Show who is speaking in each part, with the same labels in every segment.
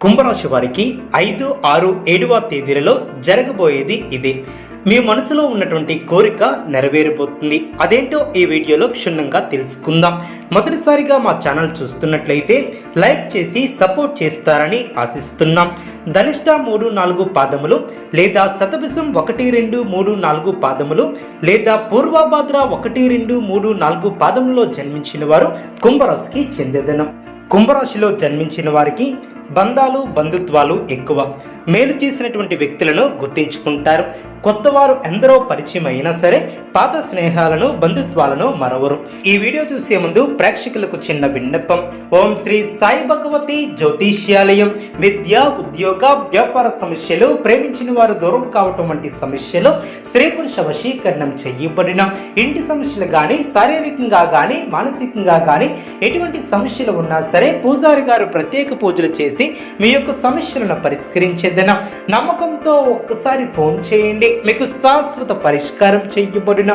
Speaker 1: కుంభరాశి వారికి ఐదు ఆరు ఏడవ తేదీలలో జరగబోయేది ఇది. మీ మనసులో ఉన్నటువంటి కోరిక నెరవేరిపోతుంది. అదేంటో ఈ వీడియోలో క్షుణ్ణంగా తెలుసుకుందాం. మొదటిసారిగా మా ఛానల్ చూస్తున్నట్లయితే లైక్ చేసి సపోర్ట్ చేస్తారని ఆశిస్తున్నాం. ధనిష్ట మూడు నాలుగు పాదములు లేదా శతభిషం ఒకటి రెండు మూడు నాలుగు పాదములు లేదా పూర్వభాద్ర ఒకటి రెండు మూడు నాలుగు పాదములో జన్మించిన వారు కుంభరాశికి చెందేదనం. కుంభరాశిలో జన్మించిన వారికి బంధాలు బంధుత్వాలు ఎక్కువ. మేలు చేసినటువంటి వ్యక్తులను గుర్తించుకుంటారు. కొత్తవారు ఎందరో పరిచయం అయినా సరే పాత స్నేహాలను బంధుత్వాలను మరవరు. ఈ వీడియో చూసే ముందు ప్రేక్షకులకు చిన్న విన్నపం. ఓం శ్రీ సాయి భగవతి జ్యోతిష్యాలయం. విద్య ఉద్యోగ వ్యాపార సమస్యలు ప్రేమించిన వారు దూరం కావటం వంటి సమస్యలు స్త్రీపురుష వశీకరణం చేయబడిన ఇంటి సమస్యలు కానీ శారీరకంగా కానీ మానసికంగా కానీ ఎటువంటి సమస్యలు ఉన్నా సరే పూజారి గారు ప్రత్యేక పూజలు చేసి మీ యొక్క సమస్యలను పరిష్కరించేదన నమ్మకంతో ఒక్కసారి ఫోన్ చేయండి. మీకు శాశ్వత పరిష్కారం చేయబడిన.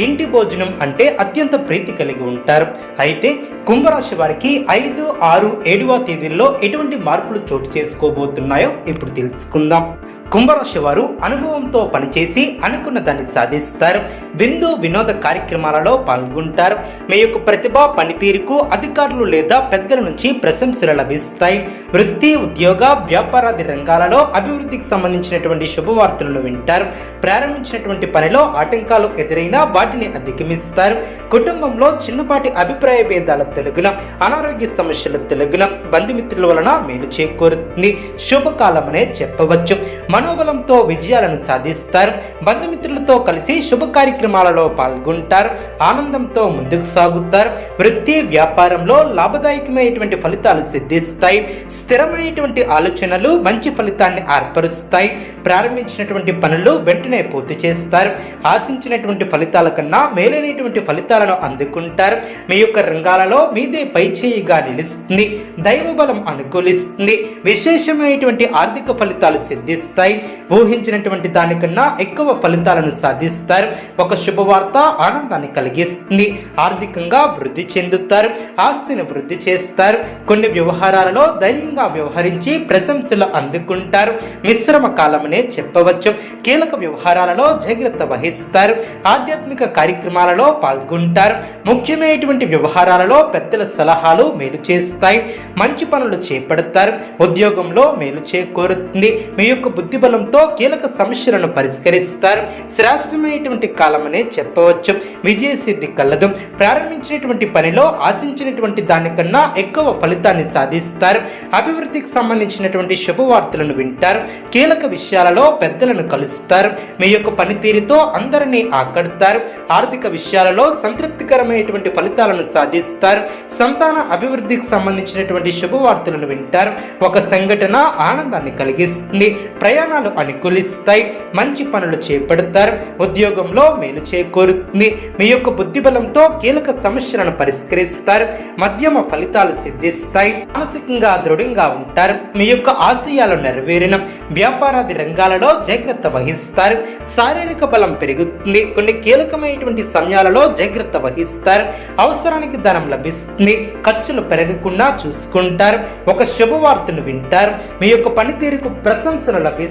Speaker 1: ఇంటి భోజనం అంటే అత్యంత ప్రీతి కలిగి ఉంటారు. అయితే కుంభరాశి వారికి ఐదు ఆరు ఏడవ తేదీల్లో ఎటువంటి మార్పులు చోటు చేసుకోబోతున్నాయో ఇప్పుడు తెలుసుకుందాం. కుంభరాశి వారు అనుభవంతో పనిచేసి అనుకున్న దాన్ని సాధిస్తారు. బిందు వినోద కార్యక్రమాలలో పాల్గొంటారు. మీ యొక్క ప్రతిభ పనితీరుకు అధికారులు లేదా పెద్దల నుంచి ప్రశంసలు లభిస్తాయి. వృత్తి ఉద్యోగ వ్యాపారాది రంగాలలో అభివృద్ధికి సంబంధించినటువంటి శుభవార్తలను వింటారు. ప్రారంభించినటువంటి పనిలో ఆటంకాలు ఎదురైనా వాటిని అధిగమిస్తారు. కుటుంబంలో చిన్నపాటి అభిప్రాయ భేదాల తెలుగున అనారోగ్య సమస్యల తెలుగున బంధుమిత్రుల వలన మేలు చేకూరుతుంది. శుభకాలమనే చెప్పవచ్చు. మనోబలంతో విజయాలను సాధిస్తారు. బంధుమిత్రులతో కలిసి శుభ కార్యక్రమాలలో పాల్గొంటారు. ఆనందంతో ముందుకు సాగుతారు. వృత్తి వ్యాపారంలో లాభదాయకమైనటువంటి ఫలితాలు సిద్ధిస్తాయి. స్థిరమైనటువంటి ఆలోచనలు మంచి ఫలితాన్ని ఏర్పరుస్తాయి. ప్రారంభించినటువంటి పనులు వెంటనే పూర్తి చేస్తారు. ఆశించినటువంటి ఫలితాల కన్నా మేలైనటువంటి ఫలితాలను అందుకుంటారు. మీ యొక్క రంగాలలో మీదే పై చేయిగా నిలుస్తుంది. దైవబలం అనుకూలిస్తుంది. విశేషమైనటువంటి ఆర్థిక ఫలితాలు సిద్ధిస్తాయి. ఊహించినటువంటి దానికన్నా ఎక్కువ ఫలితాలను సాధిస్తారు. ఒక శుభవార్త ఆనందాన్ని కలిగిస్తుంది. ఆర్థికంగా వృద్ధి చెందుతారు. ఆస్తిని వృద్ధి చేస్తారు. కొన్ని వ్యవహారాలలో ధైర్యంగా వ్యవహరించి ప్రశంసలు అందుకుంటారు. మిశ్రమ కాలమనే చెప్పవచ్చు. కీలక వ్యవహారాలలో జాగ్రత్త వహిస్తారు. ఆధ్యాత్మిక కార్యక్రమాలలో పాల్గొంటారు. ముఖ్యమైనటువంటి వ్యవహారాలలో పెద్దల సలహాలు మేలు చేస్తాయి. మంచి పనులు చేపడతారు. ఉద్యోగంలో మేలు చేకూరుతుంది. మీ యొక్క బుద్ధి బలంతో కీలక సమస్యలను పరిష్కరిస్తారు. శ్రేష్టమైనటువంటి కాలమనే చెప్పవచ్చు. విజయ సిద్ధి కలదు. ప్రారంభించినటువంటి పనిలో ఆశించినటువంటి దానికన్నా ఎక్కువ ఫలితాన్ని సాధిస్తారు. అభివృద్ధికి సంబంధించినటువంటి శుభవార్తలను వింటారు. కీలక విషయాలలో పెద్దలను కలుస్తారు. మీ యొక్క పనితీరుతో అందరినీ ఆకడతారు. ఆర్థిక విషయాలలో సంతృప్తికరమైనటువంటి ఫలితాలను సాధిస్తారు. సంతాన అభివృద్ధికి సంబంధించినటువంటి శుభవార్తలను వింటారు. ఒక సంఘటన ఆనందాన్ని కలిగిస్తుంది. ప్రయాణాలు అనుకూలిస్తాయి మంచి పనులు చేపడతారు ఉద్యోగంలో మేలు చేకూరుతుంది. మీ యొక్క బుద్ధి బలంతో కీలక సమస్యలను పరిష్కరిస్తారు మధ్యమ ఫలితాలు సిద్ధిస్తాయి మానసికంగా దృఢంగా ఉంటారు. మీ యొక్క ఆశయాలు నెరవేరిన వ్యాపారాది రంగాలలో జాగ్రత్త వహిస్తారు శారీరక బలం పెరుగుతుంది కొన్ని కీలకమైనటువంటి సమయాలలో జాగ్రత్త వహిస్తారు అవసరానికి ధనం లభిస్తుంది ఖర్చులు పెరగకుండా చూసుకుంటారు ఒక శుభవార్తను వింటారు మీ యొక్క పనితీరుకు ప్రశంసలు లభిస్తాయి.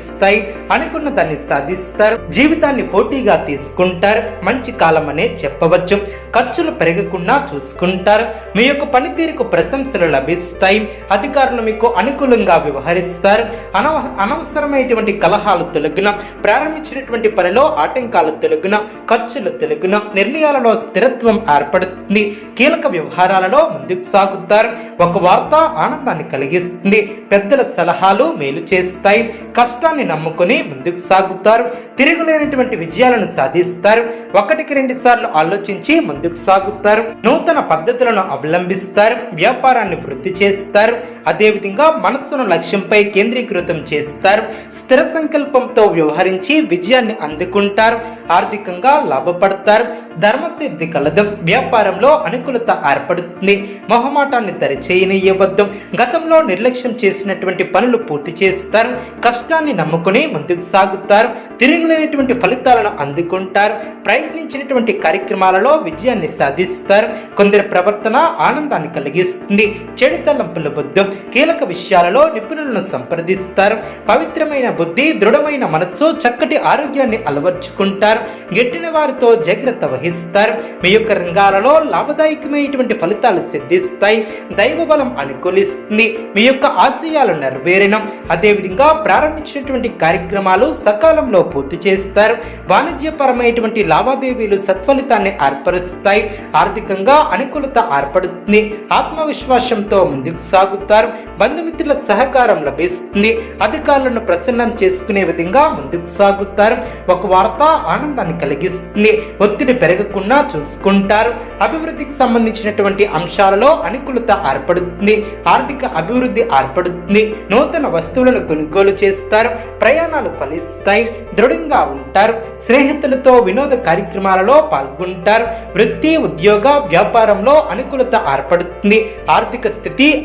Speaker 1: అనుకున్న దాన్ని సాధిస్తారు జీవితాన్ని పోటీగా తీసుకుంటారు. మంచి కాలం అనే చెప్పవచ్చు. ఖర్చులు పెరగకుండా చూసుకుంటారు. మీ యొక్క పనితీరుకు ప్రశంసలు లభిస్తాయి. అధికారులు మీకు అనుకూలంగా వ్యవహరిస్తారు. అనవ అనవసరమైనటువంటి కలహాలు తొలగిన ప్రారంభించినటువంటి పనిలో ఆటంకాలు తొలగిన ఖర్చులు తొలగిన నిర్ణయాలలో స్థిరత్వం ఏర్పడుతుంది. కీలక వ్యవహారాలలో ముందుకు సాగుతారు. ఒక వార్త ఆనందాన్ని కలిగిస్తుంది. పెద్దల సలహాలు మేలు చేస్తాయి. కష్టాన్ని నమ్ముకొని ముందుకు సాగుతారు. తిరుగులేనటువంటి విజయాలను సాధిస్తారు. ఒకటికి రెండు సార్లు ఆలోచించి ముందుకు సాగుతారు. నూతన పద్ధతులను అవలంబిస్తారు. వ్యాపారాన్ని వృద్ధి చేస్తారు. అదేవిధంగా మనస్సును లక్ష్యంపై కేంద్రీకృతం చేస్తారు స్థిర సంకల్పంతో వ్యవహరించి విజయాన్ని అందుకుంటారు ఆర్థికంగా లాభపడతారు. ధర్మసిద్ధి కలదు. వ్యాపారంలో అనుకూలత ఏర్పడుతుంది. మొహమాటాన్ని దరిచేయనియవద్దు గతంలో నిర్లక్ష్యం చేసినటువంటి పనులు పూర్తి చేస్తారు. కష్టాన్ని నమ్ముకుని ముందుకు సాగుతారు. తిరిగిలేనటువంటి ఫలితాలను అందుకుంటారు. ప్రయత్నించినటువంటి కార్యక్రమాలలో విజయాన్ని సాధిస్తారు. కొందరి ప్రవర్తన ఆనందాన్ని కలిగిస్తుంది. చెడు తలంపుల వద్దు. కీలక విషయాలలో నిపుణులను సంప్రదిస్తారు. పవిత్రమైన బుద్ధి దృఢమైన మనస్సు చక్కటి ఆరోగ్యాన్ని అలవర్చుకుంటారు. గెట్టిన వారితో జాగ్రత్త వహిస్తారు. మీ యొక్క రంగాలలో లాభదాయకమైనటువంటి ఫలితాలు సిద్ధిస్తాయి. దైవ బలం అనుకూలిస్తుంది. మీ యొక్క ఆశయాలు నెరవేరడం. అదేవిధంగా ప్రారంభించినటువంటి కార్యక్రమాలు సకాలంలో పూర్తి చేస్తారు. వాణిజ్యపరమైనటువంటి లావాదేవీలు సత్ఫలితాన్ని ఏర్పరుస్తాయి. ఆర్థికంగా అనుకూలత ఏర్పడుతుంది. ఆత్మవిశ్వాసంతో ముందుకు సాగుతారు. బంధుమిత్రుల సహకారం లభిస్తుంది. అధికారులను ప్రసన్నం చేసుకునే విధంగా ముందుకు సాగుతారు. ఒక వార్త ఆనందాన్ని కలిగిస్తుంది. ఒత్తిడి పెరగకుండా చూసుకుంటారు. అభివృద్ధికి సంబంధించినటువంటి అంశాలలో అనుకూలత ఏర్పడుతుంది. ఆర్థిక అభివృద్ధి ఏర్పడుతుంది. నూతన వస్తువులను కొనుగోలు చేస్తారు. ప్రయాణాలు ఫలిస్తాయి. దృఢంగా ఉంటారు. స్నేహితులతో వినోద కార్యక్రమాలలో పాల్గొంటారు. వృత్తి ఉద్యోగ వ్యాపారంలో అనుకూలత ఏర్పడుతుంది. ఆర్థిక స్థితి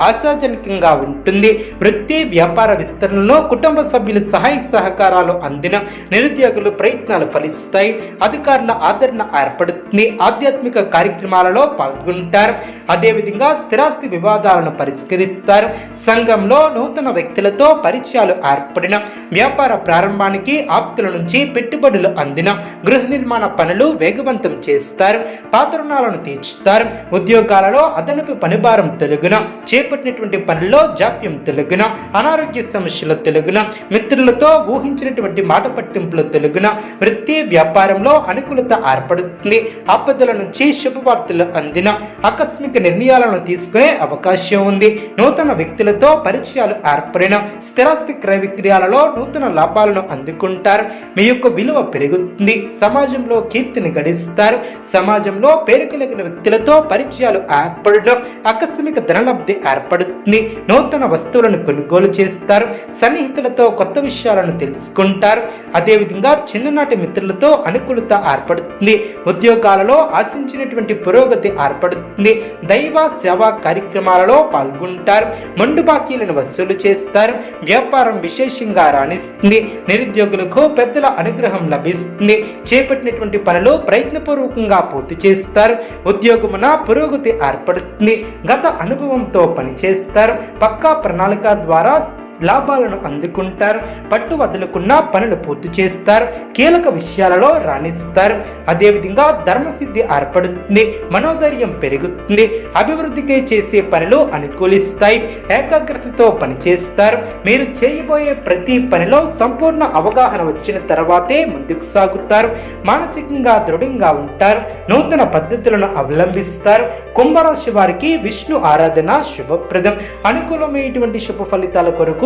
Speaker 1: ఆశాజనకంగా ఉంటుంది. వృత్తి వ్యాపార విస్తరణలో కుటుంబ సభ్యుల సహాయ సహకారాలు అందిన నిరుద్యోగులు ప్రయత్నాలు ఫలిస్తాయి. అధికారుల ఆదరణ ఏర్పడుతుంది. ఆధ్యాత్మిక కార్యక్రమాలలో పాల్గొంటారు. అదేవిధంగా స్థిరాస్తి వివాదాలను పరిష్కరిస్తారు. సంఘంలో నూతన వ్యక్తులతో పరిచయాలు ఏర్పడిన వ్యాపార ప్రారంభానికి ఆప్తుల నుంచి పెట్టుబడులు అందిన గృహ నిర్మాణ పనులు వేగవంతం చేస్తారు. పాత రుణాలను తీర్చుతారు. ఉద్యోగాలలో అదనపు పనిభారం తొలగిన చేపట్టినటువంటి పనుల్లో జాప్యం తెలుగున అనారోగ్య సమస్యల తెలుగున మిత్రులతో ఊహించినటువంటి మాట పట్టింపుల తెలుగున వృత్తి వ్యాపారంలో అనుకూలత ఏర్పడుతుంది. ఆపదల నుంచి శుభవార్తలు అందిన ఆకస్మిక నిర్ణయాలను తీసుకునే అవకాశం ఉంది. నూతన వ్యక్తులతో పరిచయాలు ఏర్పడిన స్థిరాస్తి క్రయ విక్రయాలలో నూతన లాభాలను అందుకుంటారు. మీ యొక్క విలువ పెరుగుతుంది. సమాజంలో కీర్తిని గడిస్తారు. సమాజంలో పేరు కలిగిన వ్యక్తులతో పరిచయాలు ఏర్పడడం ఆకస్మిక ధనలబ్ధి ఏర్పడుతుంది. నూతన వస్తువులను కొనుగోలు చేస్తారు సన్నిహితులతో కొత్త విషయాలను తెలుసుకుంటారు. అదేవిధంగా చిన్ననాటి మిత్రులతో అనుకూలత ఏర్పడుతుంది ఉద్యోగాలలో ఆశించినటువంటి పురోగతి ఏర్పడుతుంది దైవ సేవా కార్యక్రమాలలో పాల్గొంటారు మండు బాకీలను వసూలు చేస్తారు వ్యాపారం విశేషంగా రాణిస్తుంది నిరుద్యోగులకు పెద్దల అనుగ్రహం లభిస్తుంది చేపట్టినటువంటి పనులు ప్రయత్నపూర్వకంగా పూర్తి చేస్తారు ఉద్యోగమున పురోగతి ఏర్పడుతుంది గత అనుభవంతో పనిచేస్తారు. పక్కా ప్రణాళిక ద్వారా లాభాలను అందుకుంటారు పట్టు వదులుకున్న పనులు పూర్తి చేస్తారు కీలక విషయాలలో రాణిస్తారు. అదేవిధంగా ధర్మసిద్ధి ఏర్పడుతుంది మనోధైర్యం పెరుగుతుంది అభివృద్ధికి చేసే పనులు అనుకూలిస్తాయి ఏకాగ్రతతో పనిచేస్తారు. మీరు చేయబోయే ప్రతి పనిలో సంపూర్ణ అవగాహన వచ్చిన తర్వాతే ముందుకు సాగుతారు మానసికంగా దృఢంగా ఉంటారు నూతన పద్ధతులను అవలంబిస్తారు. కుంభరాశి వారికి విష్ణు ఆరాధన శుభప్రదం. అనుకూలమైనటువంటి శుభ ఫలితాల కొరకు